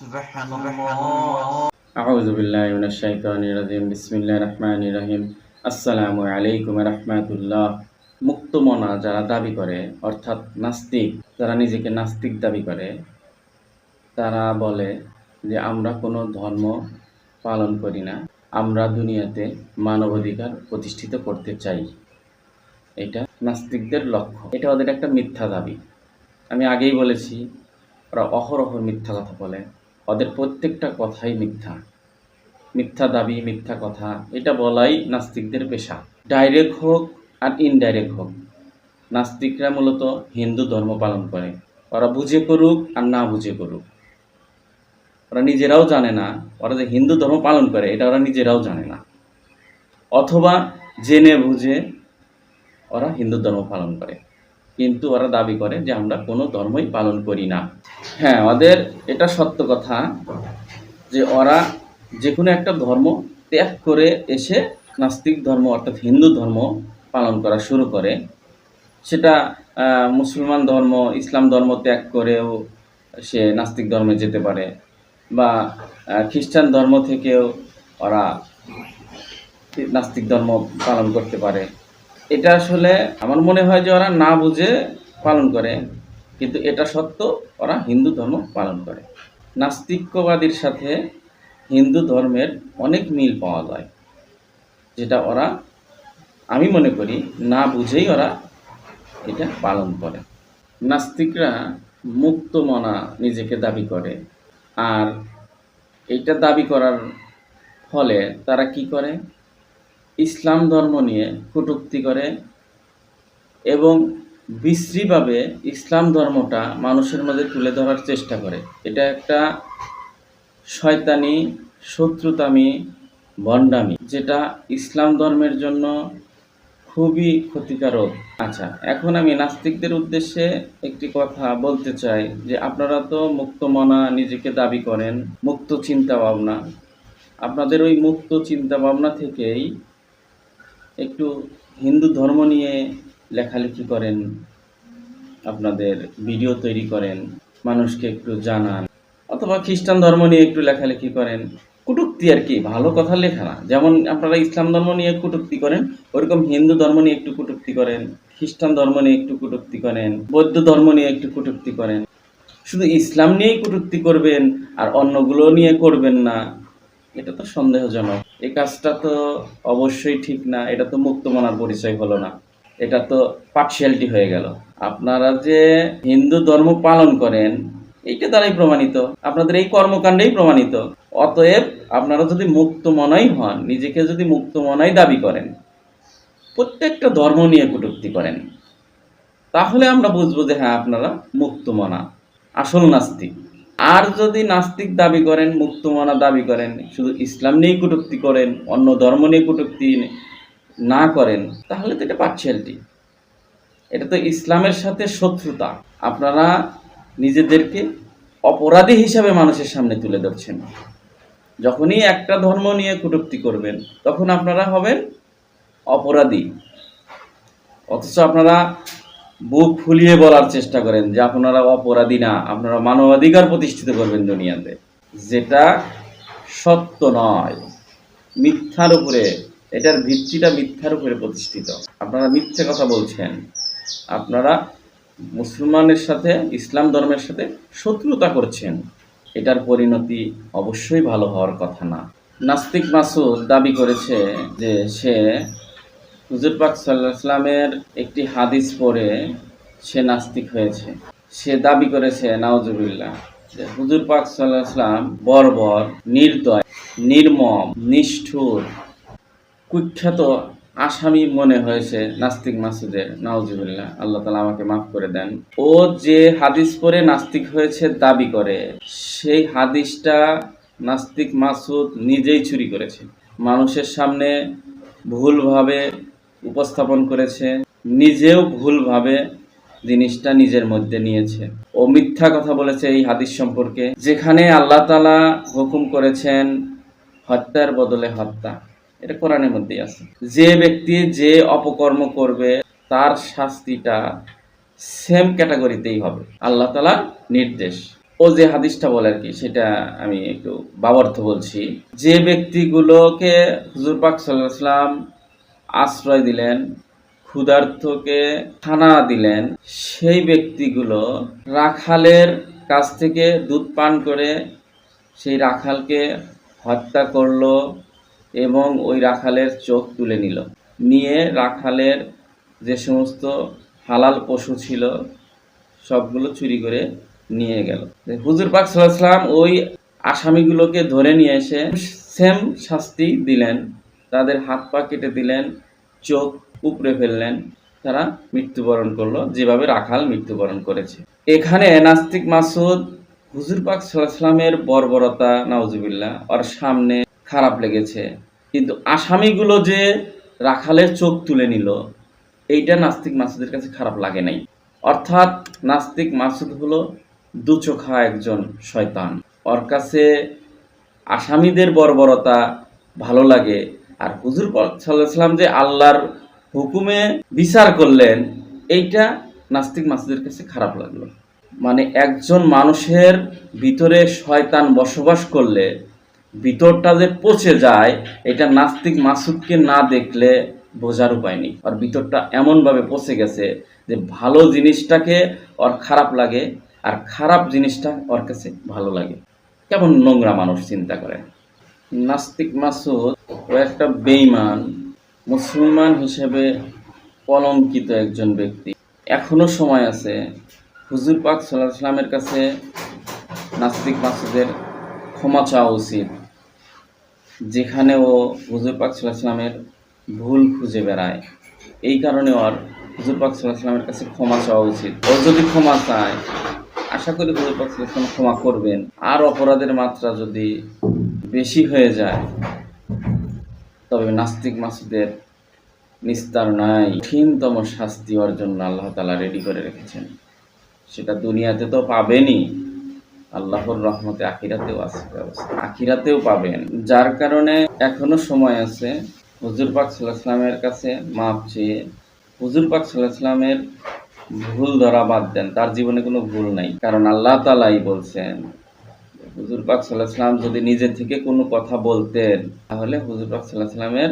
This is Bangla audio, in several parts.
سبحان الله أعوذ بالله من الشيطان الرجيم بسم الله الرحمن الرحيم আসসালামু আলাইকুম রহমাতুল্লাহ মুক্ত মনা যারা দাবি করে অর্থাৎ নাস্তিক যারা নিজেকে নাস্তিক দাবি করে তারা বলে যে আমরা কোনো ধর্ম পালন করি না আমরা দুনিয়াতে মানবাধিকার প্রতিষ্ঠিত করতে চাই এটা নাস্তিকদের লক্ষ্য এটা ওদের একটা মিথ্যা দাবি আমি আগেই বলেছি ওরা অহরহ মিথ্যা কথা বলে ওদের প্রত্যেকটা কথাই মিথ্যা। মিথ্যা দাবি, মিথ্যা কথা, এটা বলাই নাস্তিকদের পেশা। ডাইরেক্ট হোক আর ইনডাইরেক্ট হোক, নাস্তিকরা মূলত হিন্দু ধর্ম পালন করে। ওরা বুঝে করুক আর না বুঝে করুক। ওরা নিজেরাও জানে না, ওরা যে হিন্দু ধর্ম পালন করে, এটা ওরা নিজেরাও জানে না। অথবা জেনে বুঝে ওরা হিন্দু ধর্ম পালন করে। কিন্তু ওরা দাবি করে যে আমরা কোনো ধর্মই পালন করি না। হ্যাঁ ওদের এটা সত্য কথা যে ওরা যে কোনো একটা ধর্ম ত্যাগ করে এসে নাস্তিক ধর্ম অর্থাৎ হিন্দু ধর্ম পালন করা শুরু করে। সেটা মুসলমান ধর্ম, ইসলাম ধর্ম ত্যাগ করেও সে নাস্তিক ধর্মে যেতে পারে বা খ্রিস্টান ধর্ম থেকেও ওরা নাস্তিক ধর্ম পালন করতে পারে। এটা আসলে আমার মনে হয় যে ওরা না বুঝে পালন করে, কিন্তু এটা সত্য, ওরা হিন্দু ধর্ম পালন করে। নাস্তিক্যবাদীর সাথে হিন্দু ধর্মের অনেক মিল পাওয়া যায়, যেটা ওরা, আমি মনে করি, না বুঝেই ওরা এটা পালন করে। নাস্তিকরা মুক্ত মনা নিজেকে দাবি করে, আর এটা দাবি করার ফলে তারা কি করে? ইসলাম ধর্ম নিয়ে কটূক্তি করে এবং বিশ্রীভাবে ইসলাম ধর্মটা মানুষের মধ্যে তুলে ধরার চেষ্টা করে। এটা একটা শয়তানি, শত্রুতামি, ভণ্ডামি, যেটা ইসলাম ধর্মের জন্য খুবই ক্ষতিকারক। আচ্ছা এখন আমি নাস্তিকদের উদ্দেশ্যে একটি কথা বলতে চাই যে আপনারা তো মুক্ত মনা নিজেকে দাবি করেন, মুক্ত চিন্তা ভাবনা আপনাদের ওই মুক্ত চিন্তা ভাবনা থেকেই একটু হিন্দু ধর্ম নিয়ে লেখালেখি করেন, আপনাদের ভিডিও তৈরি করেন, মানুষকে একটু জানান, অথবা খ্রিস্টান ধর্ম নিয়ে একটু লেখালেখি করেন। কুটুক্তি আর কি, ভালো কথা লেখা না। যেমন আপনারা ইসলাম ধর্ম নিয়ে কটূক্তি করেন, ওরকম হিন্দু ধর্ম নিয়ে একটু কটূক্তি করেন, খ্রিস্টান ধর্ম নিয়ে একটু কটূক্তি করেন, বৌদ্ধ ধর্ম নিয়ে একটু কটূক্তি করেন। শুধু ইসলাম নিয়েই কটূক্তি করবেন, আর অন্যগুলো নিয়ে করবেন না। এটা তো সন্দেহজনক। এই কাজটা তো অবশ্যই ঠিক না, এটা তো মুক্তমনার পরিচয় হলো না। এটা তো পার্সিয়ালিটি হয়ে গেল। আপনারা যে হিন্দু ধর্ম পালন করেন, এইটা দ্বারাই প্রমাণিত। আপনাদের এই কর্মকাণ্ডেই প্রমাণিত। অতএব আপনারা যদি মুক্ত মনাই হন, নিজেকে যদি মুক্ত মনাই দাবি করেন, প্রত্যেকটা ধর্ম নিয়ে কটূক্তি করেন, তাহলে আমরা বুঝব যে হ্যাঁ আপনারা মুক্ত মনা, আসল নাস্তিক। আর যদি নাস্তিক দাবি করেন, মুক্তমনা দাবি করেন, শুধু ইসলাম নিয়েই কটূক্তি করেন, অন্য ধর্ম নিয়ে কটূক্তি না করেন, তাহলে তো এটা পার্সিয়ালিটি এটা তো ইসলামের সাথে শত্রুতা। আপনারা নিজেদেরকে অপরাধী হিসাবে মানুষের সামনে তুলে ধরছেন। যখনই একটা ধর্ম নিয়ে কটূক্তি করবেন, তখন আপনারা হবেন অপরাধী। অথচ আপনারা বুক ফুলিয়ে বলার চেষ্টা করেন যে আপনারা অপরাধী না, আপনারা মানবাধিকার প্রতিষ্ঠিত করবেন দুনিয়াতে। যেটা সত্য নয়। মিথ্যার উপরে, এটার ভিত্তিটা মিথ্যার উপরে প্রতিষ্ঠিত। আপনারা মিথ্যে কথা বলছেন। আপনারা মুসলমানের সাথে, ইসলাম ধর্মের সাথে শত্রুতা করছেন। এটার পরিণতি অবশ্যই ভালো হওয়ার কথা না। নাস্তিক মাসুদ দাবি করেছে যে সে হুজুর পাক সাল্লাহ ইসলামের একটি হাদিস পড়ে সে নাস্তিক হয়েছে। সে দাবি করেছে নাওজুবিল্লাহ যে হুজুর পাক সাল্লাহ ইসলাম বর্বর, নির্দয়, নির্মম, নিষ্ঠুর, কুখ্যাত আসামি মনে হয়েছে নাস্তিক মাসুদের। নাওজুবিল্লাহ আল্লাহ তালা আমাকে মাফ করে দেন। ও যে হাদিস পড়ে নাস্তিক হয়েছে দাবি করে, সেই হাদিসটা নাস্তিক মাসুদ নিজেই চুরি করেছে। মানুষের সামনে ভুলভাবে উপস্থাপন করেছে, নিজেও ভুলভাবে জিনিসটা নিজের মধ্যে নিয়েছে। ও মিথ্যা কথা বলেছে এই হাদিস সম্পর্কে, যেখানে আল্লাহ তালা হুকুম করেছেন, হত্যার বদলে হত্যা। এটা কোরআনের মধ্যেই আছে। যে ব্যক্তি যে অপকর্ম করবে, তার শাস্তিটা সেম ক্যাটাগরিতেই হবে। আল্লাহ তালা নির্দেশ। ও যে হাদিসটা বলে আর কি, সেটা আমি একটু বাবার্থ বলছি। যে ব্যক্তিগুলোকে হুজুর পাক সাল্লাম আশ্রয় দিলেন ক্ষুধার্থকে খানা দিলেন। সেই ব্যক্তিগুলো রাখালের কাছ থেকে দুধ পান করে সেই রাখালকে হত্যা করল এবং ওই রাখালের চোখ তুলে নিল। নিয়ে রাখালের যে সমস্ত হালাল পশু ছিল, সবগুলো চুরি করে নিয়ে গেল। হুজুর পাক সাল্লাম ওই আসামিগুলোকে ধরে নিয়ে এসে সেম শাস্তি দিলেন। তাদের হাত পা কেটে দিলেন, চোখ উপড়ে ফেললেন, তারা মৃত্যুবরণ করল, যেভাবে রাখাল মৃত্যুবরণ করেছে। এখানে নাস্তিক মাসুদ, হুজুর পাক সাল্লামের বর্বরতা, নাউজুবিল্লাহ, ওর সামনে খারাপ লেগেছে। কিন্তু আসামিগুলো যে রাখালের চোখ তুলে নিল, এইটা নাস্তিক মাসুদের কাছে খারাপ লাগে নাই। অর্থাৎ নাস্তিক মাসুদ হলো দুচোখা একজন শয়তান। ওর কাছে আসামিদের বর্বরতা ভালো লাগে আর হুজুর সাল্লাম যে আল্লাহর হুকুমে বিচার করলেন, এইটা নাস্তিক মাসুদের কাছে খারাপ লাগল। মানে একজন মানুষের ভিতরে শয়তান বসবাস করলে, ভিতরটা যে পচে যায়, এটা নাস্তিক মাসুদকে না দেখলে বোঝার উপায় নেই। আর ভিতরটা এমনভাবে পচে গেছে যে ভালো জিনিসটাকে ওর খারাপ লাগে, আর খারাপ জিনিসটা ওর কাছে ভালো লাগে। কেমন নোংরা মানুষ চিন্তা করে। নাস্তিক মাসুদ ও একটা বেইমান মুসলমান হিসেবে কলঙ্কিত একজন ব্যক্তি। এখনও সময় আছে। হুজুর পাক সাল্লাহ সাল্লামের কাছে নাস্তিক মাসুদের ক্ষমা চাওয়া উচিত, যেখানে ও হুজুর পাক সাল্লাহ সাল্লামের ভুল খুঁজে বেড়ায়। এই কারণে ওর হুজুর পাক সাল্লাহ সাল্লামের কাছে ক্ষমা চাওয়া উচিত। ও যদি ক্ষমা চায়, আশা করি হুজুর পাক সাল্লাহ সাল্লাম ক্ষমা করবেন। আর অপরাধের মাত্রা যদি বেশি হয়ে যায়। তবে নাস্তিক মাসুদের নিস্তার নাই। কঠিনতম শাস্তি অর্জন আল্লাহ তালা রেডি করে রেখেছেন। সেটা দুনিয়াতে তো পাবেনই। আল্লাহর রহমতে আখিরাতেও আছে ব্যবস্থা। আখিরাতেও পাবেন। যার কারণে এখনও সময় আছে। হুজুর পাক সাল্লাহামের কাছে মাপ চেয়ে হুজুর পাক সাল্লাহামের ভুল ধরা বাদ দেন। তার জীবনে কোনো ভুল নাই। কারণ আল্লাহ তালাই বলছেন হুজুর পাক সাল্লাহাম যদি নিজে থেকে কোনো কথা বলতেন, তাহলে হুজুর পাক সাল্লাহামের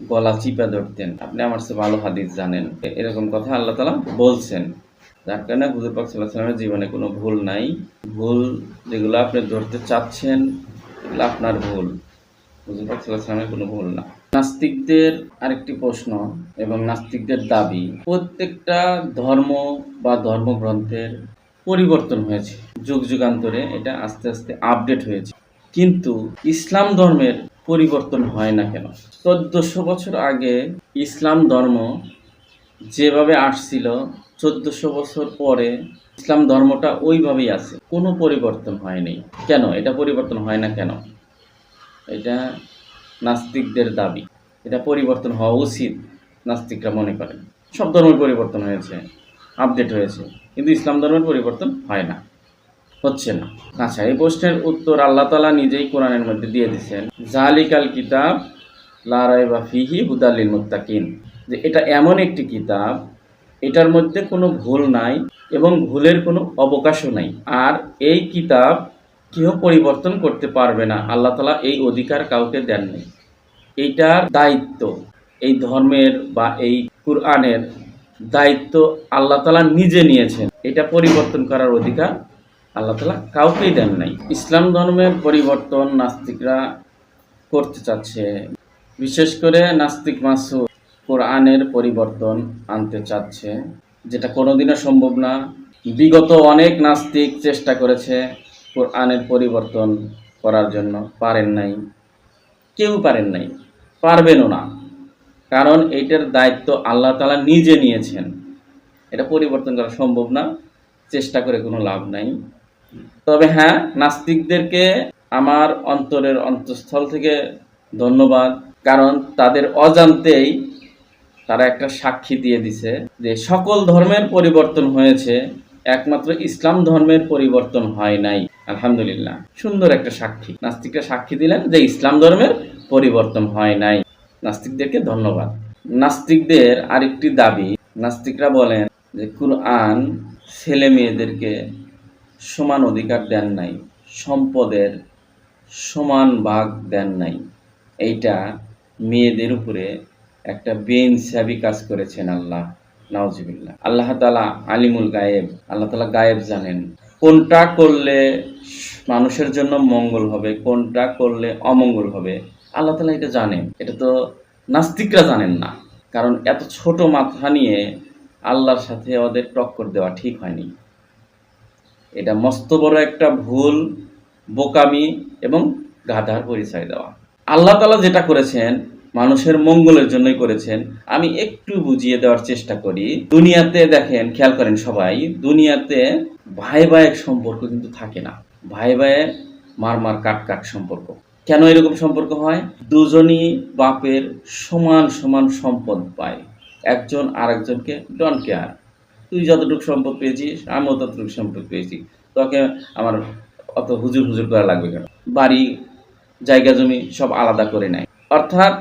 গলা চিপা ধরতেন। আপনি আমার চেয়ে ভালো হাদিস জানেন। এরকম কথা আল্লাহ তালা বলছেন। যার কারণে হুজুর পাক সাল্লাহ সাল্লামের জীবনে কোনো ভুল নাই। ভুল যেগুলো আপনি ধরতে চাচ্ছেন, এগুলো আপনার ভুল। হুজুর পাক সাল্লাহ সাল্লামের কোনো ভুল না। নাস্তিকদের আরেকটি প্রশ্ন এবং নাস্তিকদের দাবি, প্রত্যেকটা ধর্ম বা ধর্মগ্রন্থের পরিবর্তন হয়েছে। যুগ যুগান্তরে এটা আস্তে আস্তে আপডেট হয়েছে। কিন্তু ইসলাম ধর্মের পরিবর্তন হয় না কেন? চোদ্দশো বছর আগে ইসলাম ধর্ম যেভাবে আসছিল, চোদ্দশো বছর পরে ইসলাম ধর্মটা ওইভাবেই আছে। কোনো পরিবর্তন হয়নি। কেন? এটা পরিবর্তন হয় না কেন? এটা নাস্তিকদের দাবি। এটা পরিবর্তন হওয়া উচিত, নাস্তিকরা মনে করেন। সব ধর্মের পরিবর্তন হয়েছে আপডেট হয়েছে। কিন্তু ইসলাম ধর্মের পরিবর্তন হয় না, হচ্ছে না। আচ্ছা এই প্রশ্নের উত্তর আল্লাহ তালা নিজেই কোরআনের মধ্যে দিয়ে দিচ্ছেন জালিকাল কিতাব লারাই বা ফিহি হুদালিল মুত্তাকিন যে এটা এমন একটি কিতাব, এটার মধ্যে কোনো ভুল নাই এবং ভুলের কোনো অবকাশও নাই। আর এই কিতাব কেউ পরিবর্তন করতে পারবে না, আল্লাহ তালা এই অধিকার কাউকে দেননি। এইটার দায়িত্ব এই ধর্মের বা এই কুরআনের দায়িত্ব আল্লাহ তালা নিজে নিয়েছেন। এটা পরিবর্তন করার অধিকার আল্লাহ তালা কাউকেই দেন নাই। ইসলাম ধর্মের পরিবর্তন নাস্তিকরা করতে চাচ্ছে। বিশেষ করে নাস্তিক মাসুদ কোরআনের পরিবর্তন আনতে চাচ্ছে, যেটা কোনোদিনও সম্ভব না। বিগত অনেক নাস্তিক চেষ্টা করেছে কোরআনের পরিবর্তন করার জন্য, পারেন নাই। কেউ পারেন নাই। পারবেনও না। কারণ এইটার দায়িত্ব আল্লাহ তালা নিজে নিয়েছেন। এটা পরিবর্তন করা সম্ভব না, চেষ্টা করে কোনো লাভ নাই। তবে হ্যাঁ নাস্তিকদেরকে আমার অন্তরের অন্তঃস্থল থেকে ধন্যবাদ, কারণ তাদের অজান্তেই তারা একটা সাক্ষী দিয়ে দিছে যে সকল ধর্মের পরিবর্তন হয়েছে, একমাত্র ইসলাম ধর্মের পরিবর্তন হয় নাই। আলহামদুলিল্লাহ, সুন্দর একটা সাক্ষী। নাস্তিকরা সাক্ষী দিলেন যে ইসলাম ধর্মের পরিবর্তন হয় নাই। নাস্তিকদেরকে ধন্যবাদ। নাস্তিকদের আরেকটি দাবি, নাস্তিকরা বলেন যে কুরআন ছেলে মেয়েদেরকে সমান অধিকার দেন নাই, সম্পদের সমান ভাগ দেন নাই। এইটা মেয়েদের উপরে একটা বেইনসাবি কাজ করেছেন আল্লাহ। নাউজিবিল্লাহ। আল্লাহ তালা আলিমুল গায়েব, আল্লাহ তালা গায়েব জানেন। কোনটা করলে মানুষের জন্য মঙ্গল হবে, কোনটা করলে অমঙ্গল হবে আল্লাহ তালা এটা জানেন। এটা তো নাস্তিকরা জানেন না। কারণ এত ছোট মাথা নিয়ে আল্লাহর সাথে ওদের টক্কর দেওয়া ঠিক হয়নি। এটা মস্ত বড় একটা ভুল, বোকামি এবং গাধার পরিচয় দেওয়া। আল্লাহ তালা যেটা করেছেন, মানুষের মঙ্গলের জন্যই করেছেন। আমি একটু বুঝিয়ে দেওয়ার চেষ্টা করি। দুনিয়াতে দেখেন, খেয়াল করেন সবাই, দুনিয়াতে ভাই ভাইয়ের সম্পর্ক কিন্তু থাকে না। ভাই ভাইয়ের মার মার কাট কাট সম্পর্ক। কেন এরকম সম্পর্ক হয়? দুজনই বাপের সমান সমান সম্পদ পায়। একজন আরেকজনকে ডন কেয়ার তুই যতটুকু সম্পদ পেয়েছিস, আমিও ততটুকু সম্পদ পেয়েছি। তোকে আমার অত হুজুর হুজুর করা লাগবে কেন? বাড়ি, জায়গা, জমি সব আলাদা করে নেয়। অর্থাৎ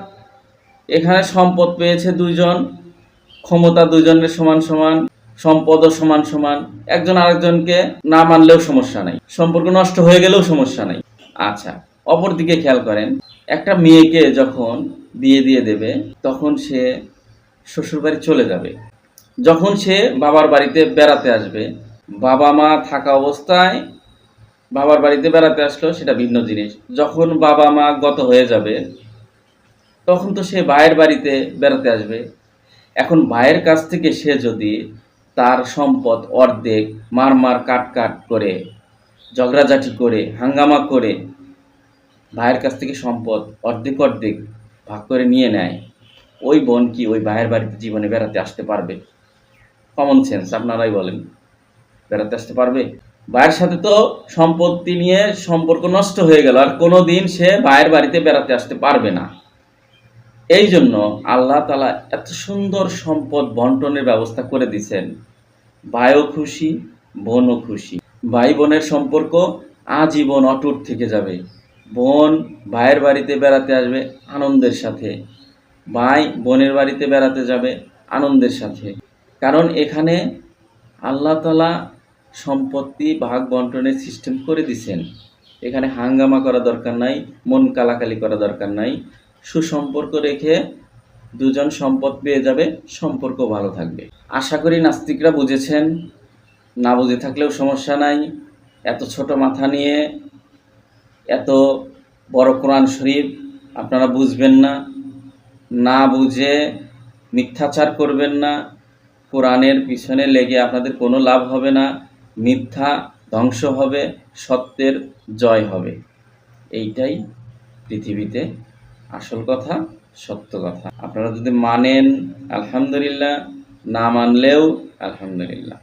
এখানে সম্পদ পেয়েছে দুইজন, ক্ষমতা দুইজনের সমান সমান, সম্পদও সমান সমান। একজন আরেকজনকে না মানলেও সমস্যা নাই। সম্পর্ক নষ্ট হয়ে গেলেও সমস্যা নাই। আচ্ছা অপরদিকে খেয়াল করেন, একটা মেয়েকে যখন বিয়ে দিয়ে দেবে, তখন সে শ্বশুরবাড়ি চলে যাবে। যখন সে বাবার বাড়িতে বেড়াতে আসবে, বাবা মা থাকা অবস্থায় বাবার বাড়িতে বেড়াতে আসলো, সেটা ভিন্ন জিনিস। যখন বাবা মা গত হয়ে যাবে, তখন তো সে ভাইয়ের বাড়িতে বেড়াতে আসবে। এখন ভাইয়ের কাছ থেকে সে যদি তার সম্পদ অর্ধেক মার মার কাট কাট করে, ঝগড়াঝাটি করে, হাঙ্গামা করে ভাইয়ের কাছ থেকে সম্পদ অর্ধেক অর্ধেক ভাগ করে নিয়ে নেয়। ওই বোন কি ওই ভাইয়ের বাড়িতে জীবনে বেড়াতে আসতে পারবে? কমন সেন্স আপনারাই বলেন। বেড়াতে আসতে পারবে? ভাইয়ের সাথে তো সম্পত্তি নিয়ে সম্পর্ক নষ্ট হয়ে গেল, আর কোনো দিন সে ভাইয়ের বাড়িতে বেড়াতে আসতে পারবে না। এই জন্য আল্লাহ তালা এত সুন্দর সম্পদ বন্টনের ব্যবস্থা করে দিছেন ভাইও খুশি, বোনও খুশি। ভাই বোনের সম্পর্ক আজীবন অটুট থেকে যাবে। বোন ভাইয়ের বাড়িতে বেড়াতে আসবে আনন্দের সাথে। ভাই বোনের বাড়িতে বেড়াতে যাবে আনন্দের সাথে। কারণ এখানে আল্লাহ তালা সম্পত্তি ভাগ বন্টনের সিস্টেম করে দিছেন। এখানে হাঙ্গামা করা দরকার নাই, মন কালাকালি করা দরকার নাই। সুসম্পর্ক রেখে দুজন সম্পদ পেয়ে যাবে, সম্পর্ক ভালো থাকবে। আশা করি নাস্তিকরা বুঝেছেন। না বুঝে থাকলেও সমস্যা নাই। এত ছোট মাথা নিয়ে এত বড় কোরআন শরীফ আপনারা বুঝবেন না না বুঝে মিথ্যাচার করবেন না, কোরআনের পিছনে লেগে আপনাদের কোনো লাভ হবে না, মিথ্যা ধ্বংস হবে, সত্যের জয় হবে। এইটাই পৃথিবীতে আসল কথা, সত্য কথা। আপনারা যদি মানেন, আলহামদুলিল্লাহ, না মানলেও আলহামদুলিল্লাহ।